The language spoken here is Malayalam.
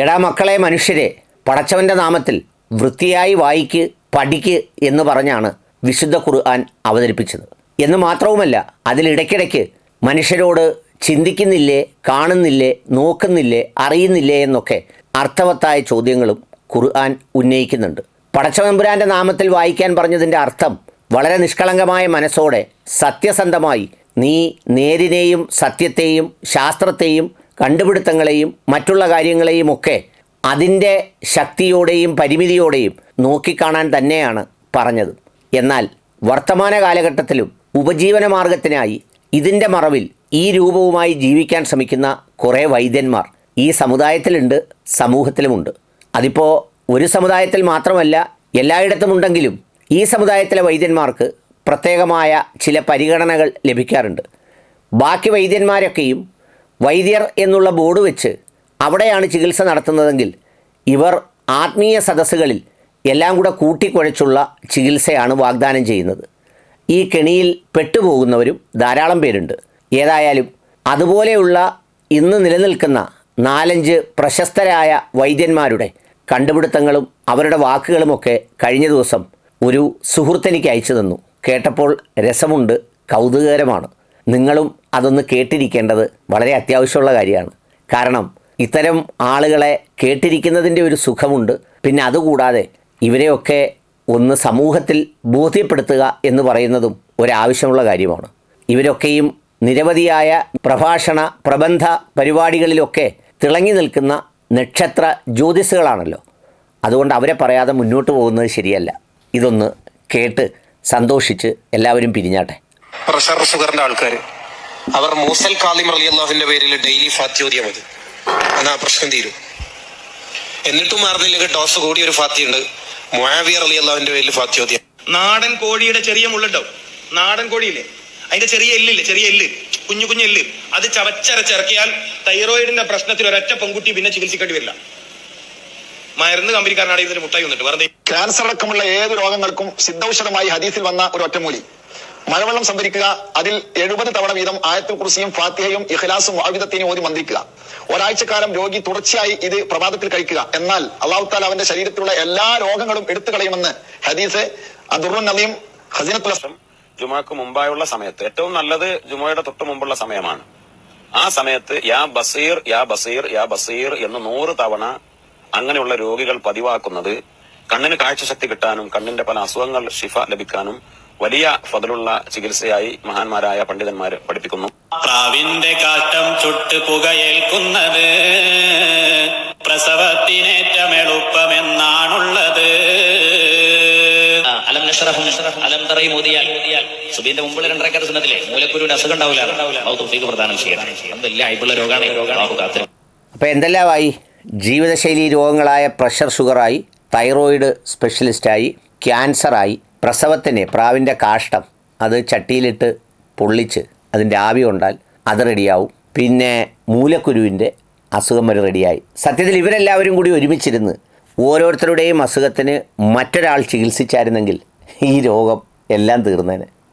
എടാ മക്കളെ മനുഷ്യരെ പടച്ചവന്റെ നാമത്തിൽ വൃത്തിയായി വായിക്ക് പഠിക്ക് എന്ന് പറഞ്ഞാണ് വിശുദ്ധ ഖുർആൻ അവതരിപ്പിച്ചത്. എന്ന് മാത്രവുമല്ല അതിലിടയ്ക്കിടയ്ക്ക് മനുഷ്യരോട് ചിന്തിക്കുന്നില്ലേ കാണുന്നില്ലേ നോക്കുന്നില്ലേ അറിയുന്നില്ലേ എന്നൊക്കെ അർത്ഥവത്തായ ചോദ്യങ്ങളും ഖുർആൻ ഉന്നയിക്കുന്നുണ്ട്. പടച്ചവമ്പുരാന്റെ നാമത്തിൽ വായിക്കാൻ പറഞ്ഞതിന്റെ അർത്ഥം വളരെ നിഷ്കളങ്കമായ മനസ്സോടെ സത്യസന്ധമായി നീ നേരിനെയും സത്യത്തെയും ശാസ്ത്രത്തെയും കണ്ടുപിടുത്തങ്ങളെയും മറ്റുള്ള കാര്യങ്ങളെയും ഒക്കെ അതിന്റെ ശക്തിയോടെയും പരിമിതിയോടെയും നോക്കിക്കാണാൻ തന്നെയാണ് പറഞ്ഞത്. എന്നാൽ വർത്തമാന കാലഘട്ടത്തിലും ഉപജീവന മാർഗത്തിനായി ഇതിന്റെ മറവിൽ ഈ രൂപവുമായി ജീവിക്കാൻ ശ്രമിക്കുന്ന കുറേ വൈദ്യന്മാർ ഈ സമുദായത്തിലുണ്ട് സമൂഹത്തിലുമുണ്ട്. അതിപ്പോൾ ഒരു സമുദായത്തിൽ മാത്രമല്ല എല്ലായിടത്തും ഉണ്ടെങ്കിലും ഈ സമുദായത്തിലെ വൈദ്യന്മാർക്ക് പ്രത്യേകമായ ചില പരിഗണനകൾ ലഭിക്കാറുണ്ട്. ബാക്കി വൈദ്യന്മാരൊക്കെയും വൈദ്യർ എന്നുള്ള ബോർഡ് വെച്ച് അവിടെയാണ് ചികിത്സ നടത്തുന്നതെങ്കിൽ ഇവർ ആത്മീയ സദസ്സുകളിൽ എല്ലാം കൂടെ കൂട്ടിക്കുഴച്ചുള്ള ചികിത്സയാണ് വാഗ്ദാനം ചെയ്യുന്നത്. ഈ കെണിയിൽ പെട്ടുപോകുന്നവരും ധാരാളം പേരുണ്ട്. ഏതായാലും അതുപോലെയുള്ള ഇന്ന് നിലനിൽക്കുന്ന നാലഞ്ച് പ്രശസ്തരായ വൈദ്യന്മാരുടെ കണ്ടുപിടുത്തങ്ങളും അവരുടെ വാക്കുകളുമൊക്കെ കഴിഞ്ഞ ദിവസം ഒരു സുഹൃത്തെനിക്ക് അയച്ചു തന്നു. കേട്ടപ്പോൾ രസമുണ്ട് കൗതുകകരമാണ്. നിങ്ങളും അതൊന്ന് കേട്ടിരിക്കേണ്ടത് വളരെ അത്യാവശ്യമുള്ള കാര്യമാണ്. കാരണം ഇത്തരം ആളുകളെ കേട്ടിരിക്കുന്നതിന്റെ ഒരു സുഖമുണ്ട്. പിന്നെ അതുകൂടാതെ ഇവരെയൊക്കെ ഒന്ന് സമൂഹത്തിൽ ബോധ്യപ്പെടുത്തുക എന്ന് പറയുന്നതും ഒരാവശ്യമുള്ള കാര്യമാണ്. ഇവരൊക്കെയും നിരവധിയായ പ്രഭാഷണ പ്രബന്ധ പരിപാടികളിലൊക്കെ തിളങ്ങി നിൽക്കുന്ന നക്ഷത്ര ജ്യോതിസുകളാണല്ലോ അതുകൊണ്ട് അവരെ പറയാതെ മുന്നോട്ട് പോകുന്നത് ശരിയല്ല. ഇതൊന്ന് കേട്ട് സന്തോഷിച്ച് എല്ലാവരും പിരിഞ്ഞാട്ടെ. പ്രഷർ ഷുഗറിന്റെ ആൾക്കാർ അവർ മൂസൽ കാലിം അലി അള്ളാഹുവിന്റെ പേരിൽ ഡെയിലി ഫാത്യോദിയ മതി. എന്നാ പ്രശ്നം തീരും. എന്നിട്ടും മാറുന്നില്ലെങ്കിൽ ടോസ് കൂടി ഒരു ഫാത്തിയുണ്ട് മൊയാവിയർ അലി അള്ളാഹുവിന്റെ പേരിൽ ഫാത്യോദിയ നാടൻ കോഴിയുടെ ചെറിയ മുള്ളുണ്ടാവും. നാടൻ കോഴിയില്ലേ? അതിന്റെ ചെറിയ എല്ലില്ലേ? ചെറിയ എല്ല്. കുഞ്ഞു കുഞ്ഞു എല്ല്. അത് ചവച്ചരച്ചിറക്കിയാൽ തൈറോയിഡിന്റെ പ്രശ്നത്തിൽ ഒരൊറ്റ പെൺകുട്ടി പിന്നെ ചികിത്സിക്കേണ്ടി വരില്ല. മരുന്ന് കമ്പനിക്കാരനാണ് ഇതിന് മുട്ടായി വന്നിട്ട്. വെറുതെ ക്യാൻസർ അടക്കമുള്ള ഏത് രോഗങ്ങൾക്കും സിദ്ധൌഷധമായി ഹദീസിൽ വന്ന ഒരു ഒറ്റമൂലി. മഴവെള്ളം സംഭരിക്കുക അതിൽ എഴുപത് തവണ വീതം ആയത്തുൽ കുറിസിയും ഫാത്തിഹയും ഇഖ്ലാസും ആവിധത്തിനും ഓതി മന്ത്രിക്കുക. ഒരാഴ്ചക്കാലം രോഗി തുടർച്ചയായി ഇത് പ്രഭാതത്തിൽ കഴിക്കുക. എന്നാൽ അള്ളാഹു താല അവന്റെ ശരീരത്തിലുള്ള എല്ലാ രോഗങ്ങളും എടുത്തു കളയുമെന്ന് ഹദീസ് അദുറുൻ നദീം ഖസീനത്തുൽ അസ്ലം ജുമാക്ക് മുമ്പായുള്ള സമയത്ത് ഏറ്റവും നല്ലത് ജുമയുടെ തൊട്ട് മുമ്പുള്ള സമയമാണ്. ആ സമയത്ത് യാ ബസീർ യാ ബസീർ യാ ബസീർ എന്ന് നൂറ് തവണ അങ്ങനെയുള്ള രോഗികൾ പതിവാക്കുന്നത് കണ്ണിന് കാഴ്ചശക്തി കിട്ടാനും കണ്ണിന്റെ പല അസുഖങ്ങൾ ഷിഫ ലഭിക്കാനും വലിയ ഫതിലുള്ള ചികിത്സയായി മഹാന്മാരായ പണ്ഡിതന്മാർ പഠിപ്പിക്കുന്നു. പ്രാവിന്റെ കാട്ടം ചുട്ട് പുകയേൽക്കുന്നത് പ്രസവത്തിനേറ്റം എളുപ്പമെന്നാണുള്ളത് ആ, അലം നഷ്റഹും അലം തറയും മോദിയാൽ സുബീന്റെ മുമ്പുള്ള രണ്ടരക്കാർ സുന്നത്തിലെ മൂലക്കുരുവിന്റെ അസുഖം ഉണ്ടാവില്ല. പ്രധാനം പ്രദാനം ചെയ്യണം വലിയ അയപ്പുള്ള രോഗമാണ് രോഗമാണ് അപ്പോൾ എന്തെല്ലാമായി ജീവിതശൈലി രോഗങ്ങളായ പ്രഷർ ഷുഗറായി തൈറോയിഡ് സ്പെഷ്യലിസ്റ്റായി ക്യാൻസറായി പ്രസവത്തിന് പ്രാവിന്റെ കാഷ്ടം അത് ചട്ടിയിലിട്ട് പൊള്ളിച്ച് അതിന്റെ ആവി കൊണ്ടാൽ അത് റെഡിയാവും. പിന്നെ മൂലക്കുരുവിന്റെ അസുഖം വരെ റെഡിയായി. സത്യത്തിൽ ഇവരെല്ലാവരും കൂടി ഒരുമിച്ചിരുന്ന് ഓരോരുത്തരുടെയും അസുഖത്തിന് മറ്റൊരാൾ ചികിത്സിച്ചായിരുന്നെങ്കിൽ ഈ രോഗം എല്ലാം തീർന്നേനെ.